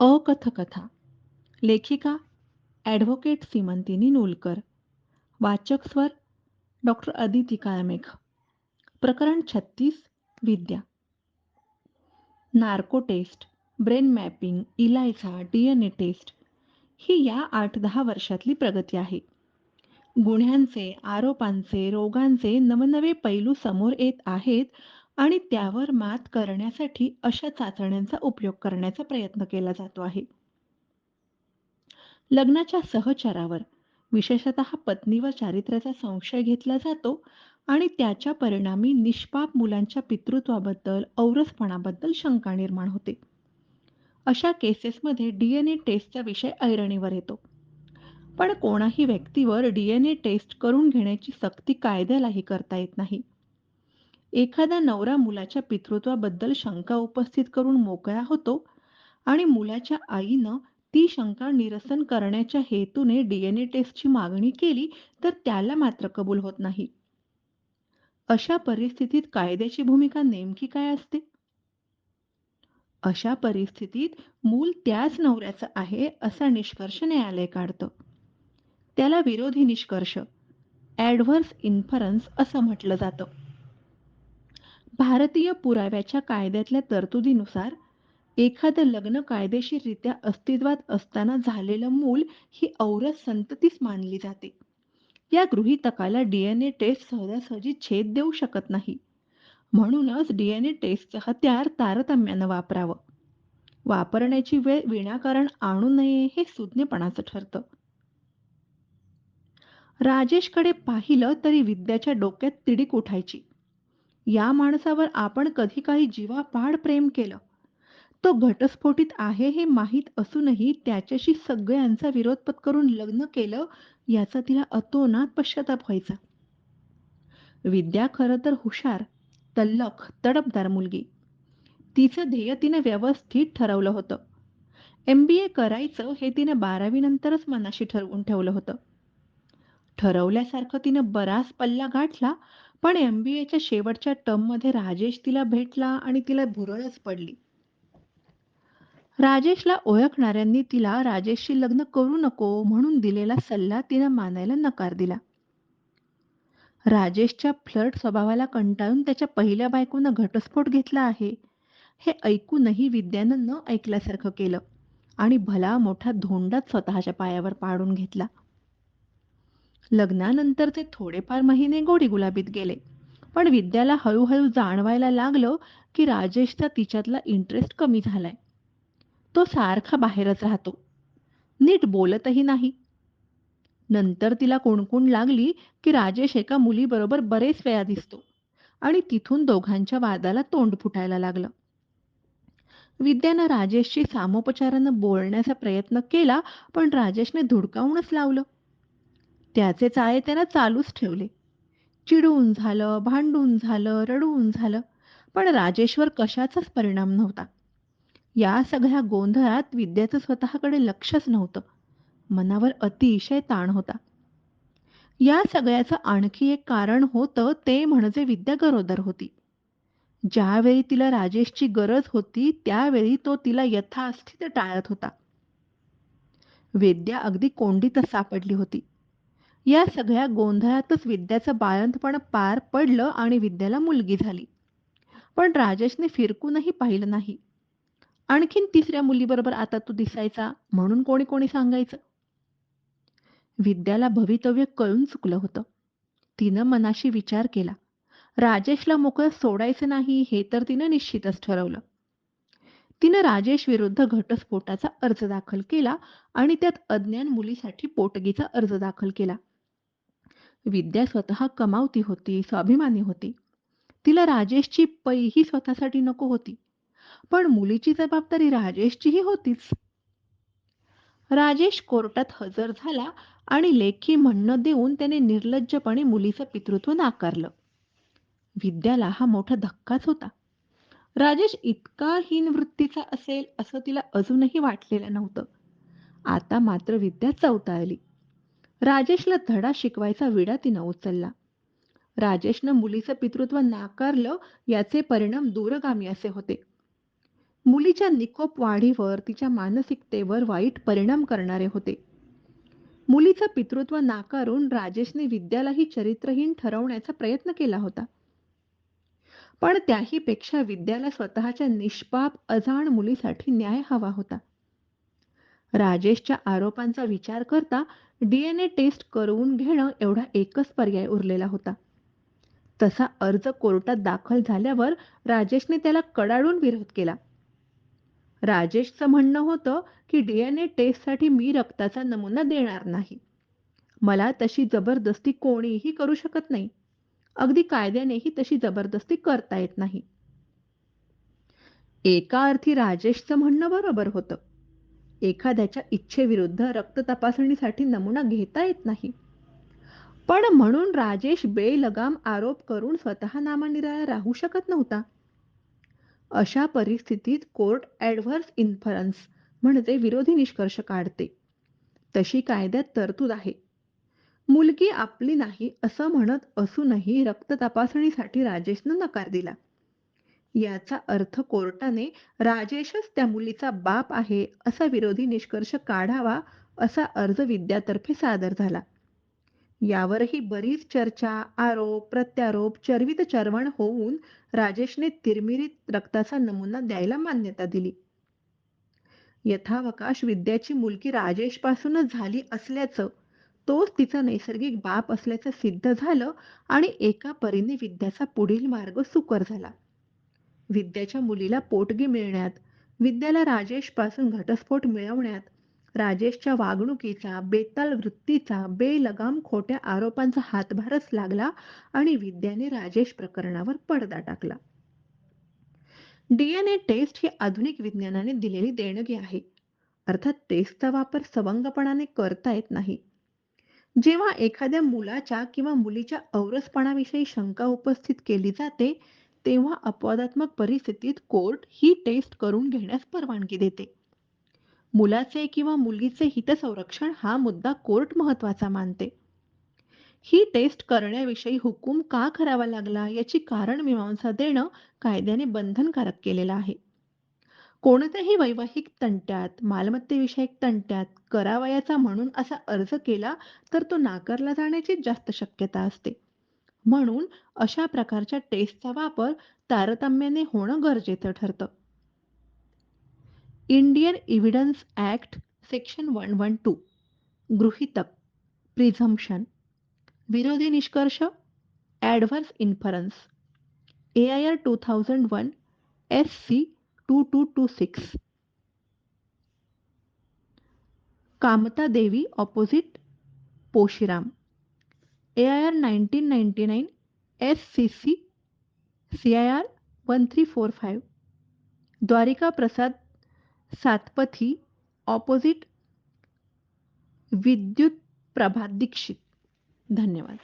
अकथकथा. लेखिका ॲडव्होकेट सीमंतिनी नूलकर. वाचक स्वर डॉक्टर अदिती काळमेघ प्रकरण छत्तीस विद्या. Narco test brain mapping ELISA D N A test ही या आठ दहा वर्षातली प्रगती आहे. गुन्ह्यांचे आरोपांचे रोगांचे नवनवे पैलू समोर येत आहेत आणि त्यावर मात करण्यासाठी अशा चाचण्यांचा उपयोग करण्याचा प्रयत्न केला जातो आहे. लग्नाच्या सहचारावर विशेषतः पत्नीवर चारित्र्याचा संशय घेतला जातो आणि त्याच्या परिणामी निष्पाप मुलांच्या पितृत्वाबद्दल औरसपणाबद्दल शंका निर्माण होते. अशा केसेसमध्ये डीएनए टेस्टचा विषय ऐरणीवर येतो. पण कोणाही व्यक्तीवर डीएनए टेस्ट करून घेण्याची सक्ती कायद्यालाही करता येत नाही. एखादा नवरा मुलाच्या पितृत्वाबद्दल शंका उपस्थित करून मोकळा होतो आणि मुलाच्या आईनं ती शंका निरसन करण्याच्या हेतूने डीएनए टेस्टची मागणी केली तर त्याला मात्र कबूल होत नाही. अशा परिस्थितीत कायद्याची भूमिका नेमकी काय असते? अशा परिस्थितीत मूल त्याच नवऱ्याचं आहे असा निष्कर्ष न्यायालय काढतं. त्याला विरोधी निष्कर्ष ॲडव्हर्स इन्फरन्स असं म्हटलं जातं. भारतीय पुराव्याच्या कायद्यातल्या तरतुदीनुसार एखादं लग्न कायदेशीररित्या अस्तित्वात असताना झालेलं मूल ही औरस संततीच मानली जाते. या गृहीतकाला डीएनए टेस्ट सहजासहजी छेद देऊ शकत नाही. म्हणूनच डीएनए टेस्टचं हत्यार तारतम्यानं वापरावं. वापरण्याची वेळ विनाकारण आणू नये हे सुज्ञपणाचं ठरतं. राजेशकडे पाहिलं तरी विद्याच्या डोक्यात तिडीक उठायची. या माणसावर आपण कधी काही जीवापाड प्रेम केलं? तो घटस्फोटित आहे हे माहीत असूनही त्याच्याशी सगळ्यांचा विरोध पत्करून लग्न केलं याचा तिला अतोनात पश्चाताप व्हायचा. विद्या खरं तर हुशार तल्लख तडपदार मुलगी. तिचं ध्येय तिने व्यवस्थित ठरवलं होतं. एम बी ए करायचं हे तिने बारावी नंतरच मनाशी ठरवून ठेवलं होतं. ठरवल्यासारखं तिनं बराच पल्ला गाठला पण एम बी एच्या शेवटच्या टर्ममध्ये राजेश तिला भेटला आणि तिला भुरळच पडली. राजेशला ओळखणाऱ्यांनी तिला राजेशशी लग्न करू नको म्हणून दिलेला सल्ला तिनं मानायला नकार दिला. राजेशच्या फ्लर्ट स्वभावाला कंटाळून त्याच्या पहिल्या बायकोनं घटस्फोट घेतला आहे. हे ऐकूनही विद्यानं न ऐकल्यासारखं केलं आणि भला मोठा धोंडाच स्वतःच्या पायावर पाडून घेतला. लग्नानंतरचे थोडेफार महिने गोडी गुलाबीत गेले. पण विद्याला हळूहळू जाणवायला लागलं की राजेशचा तिच्यातला इंटरेस्ट कमी झालाय. तो सारखा बाहेरच राहतो. नीट बोलतही नाही. नंतर तिला कोणकोण लागली की राजेश एका मुलीबरोबर बरेच वेळा दिसतो आणि तिथून दोघांच्या वादाला तोंड फुटायला लागलं. विद्यानं राजेशशी सामोपचारानं बोलण्याचा प्रयत्न केला पण राजेशने धुडकावूनच लावलं. त्याचे चाळे त्यानं चालूच ठेवले. चिडून झालं भांडून झालं रडून झालं. पण राजेश्वर कशाचाच परिणाम नव्हता. या सगळ्या गोंधळात विद्याचं स्वतःकडे लक्षच नव्हतं. मनावर अतिशय ताण होता. या सगळ्याचं आणखी एक कारण होतं ते म्हणजे विद्या गरोदर होती. ज्यावेळी तिला राजेशची गरज होती त्यावेळी तो तिला यथास्थित टाळत होता. विद्या अगदी कोंडीतच सापडली होती. या सगळ्या गोंधळातच विद्याचं बाळंतपण पार पडलं आणि विद्याला मुलगी झाली. पण राजेशने फिरकूनही पाहिलं नाही. आणखीन तिसऱ्या मुलीबरोबर आता तू दिसायचा म्हणून कोणी कोणी सांगायचं? विद्याला भवितव्य कळून चुकलं होतं. तिनं मनाशी विचार केला. राजेशला मोकळं सोडायचं नाही हे तर तिनं निश्चितच ठरवलं. तिनं राजेश विरुद्ध घटस्फोटाचा अर्ज दाखल केला आणि त्यात अज्ञान मुलीसाठी पोटगीचा अर्ज दाखल केला. विद्या स्वतः कमावती होती स्वाभिमानी होती. तिला राजेशची पैही स्वतःसाठी नको होती. पण मुलीची जबाबदारी राजेशचीही होतीच. राजेश कोर्टात हजर झाला आणि लेखी म्हणणं देऊन त्याने निर्लज्जपणे मुलीचं पितृत्व नाकारलं. विद्याला हा मोठा धक्काच होता. राजेश इतका हीन वृत्तीचा असेल असं तिला अजूनही वाटलेलं नव्हतं. आता मात्र विद्या चौताळली राजेशला धडा शिकवायचा विडा तिनं उचलला. राजेशनं मुलीचं पितृत्व नाकारलं याचे परिणाम दूरगामी असे होते. मुलीच्या निकोप वाढीवर तिच्या मानसिकतेवर वाईट परिणाम करणारे होते. मुलीचं पितृत्व नाकारून राजेशने विद्यालाही चरित्रहीन ठरवण्याचा प्रयत्न केला होता. पण त्याही पेक्षा विद्याला स्वतःच्या निष्पाप अजाण मुलीसाठी न्याय हवा होता. राजेशच्या आरोपांचा विचार करता डीएनए टेस्ट करून घेणं एवढा एकच पर्याय उरलेला होता. तसा अर्ज कोर्टात दाखल झाल्यावर राजेशने त्याला कडाडून विरोध केला. राजेशचं म्हणणं होतं की डीएनए टेस्टसाठी मी रक्ताचा नमुना देणार नाही. मला तशी जबरदस्ती कोणीही करू शकत नाही. अगदी कायद्यानेही तशी जबरदस्ती करता येत नाही. एका अर्थी राजेशचं म्हणणं बरोबर होतं. एखाद्याच्या इच्छेविरुद्ध रक्त तपासणीसाठी नमुना घेता येत नाही. पण म्हणून राजेश बेलगाम आरोप करून स्वतः नामनिराळा राहू शकत नव्हता. अशा परिस्थितीत कोर्ट ॲडव्हर्स इन्फरन्स म्हणजे विरोधी निष्कर्ष काढते. तशी कायद्यात तरतूद आहे. मुलगी आपली नाही असं म्हणत असूनही रक्त तपासणीसाठी राजेशनं नकार दिला. याचा अर्थ कोर्टाने राजेशच त्या मुलीचा बाप आहे असा विरोधी निष्कर्ष काढावा असा अर्ज विद्यातर्फे सादर झाला. यावरही बरीच चर्चा आरोप प्रत्यारोप चर्वित चरवण होऊन राजेशने तिरमिरीत रक्ताचा नमुना द्यायला मान्यता दिली. यथावकाश विद्याची मुलगी राजेश पासूनच झाली असल्याचं तोच तिचा नैसर्गिक बाप असल्याचं सिद्ध झालं आणि एका परीने विद्याचा पुढील मार्ग सुकर झाला. विद्याच्या मुलीला पोटगी मिळण्यात विद्याला राजेशपासून घटस्फोट मिळवण्यात राजेशच्या वागणुकीचा बेताल वृत्तीचा बेलगाम खोट्या आरोपांचा हातभारच लागला आणि विद्याने राजेश प्रकरणावर पडदा टाकला. डीएनए टेस्ट ही आधुनिक विज्ञानाने दिलेली देणगी आहे. अर्थात टेस्टचा वापर सवंगपणाने करता येत नाही. जेव्हा एखाद्या मुलाच्या किंवा मुलीच्या औरसपणाविषयी शंका उपस्थित केली जाते तेव्हा अपवादात्मक परिस्थितीत कोर्ट ही टेस्ट करून घेण्यास परवानगी देते. मुलाचे किंवा मुलीचे हितसंरक्षण हा मुद्दा कोर्ट महत्त्वाचा मानते. ही टेस्ट करण्याविषयी हुकूम का करावा लागला याची कारण मीमांसा देणं कायद्याने बंधनकारक केलेलं आहे. कोणत्याही वैवाहिक तंट्यात मालमत्तेविषयक तंट्यात करावयाचा म्हणून असा अर्ज केला तर तो नाकारला जाण्याची जास्त शक्यता असते. म्हणून अशा प्रकारच्या टेस्टचा वापर तारतम्याने होणं गरजेचं ठरतं. Indian evidence act section one one two गृहितक प्रिझम्पशन विरोधी निष्कर्ष adverse inference A I R two thousand one S C two two two six. Kamta Devi opposite Poshiram. A I R nineteen ninety nine S C C C I R one three four five Dwarika Prasad Satpathy opposite Vidyut Prabha Dikshit धन्यवाद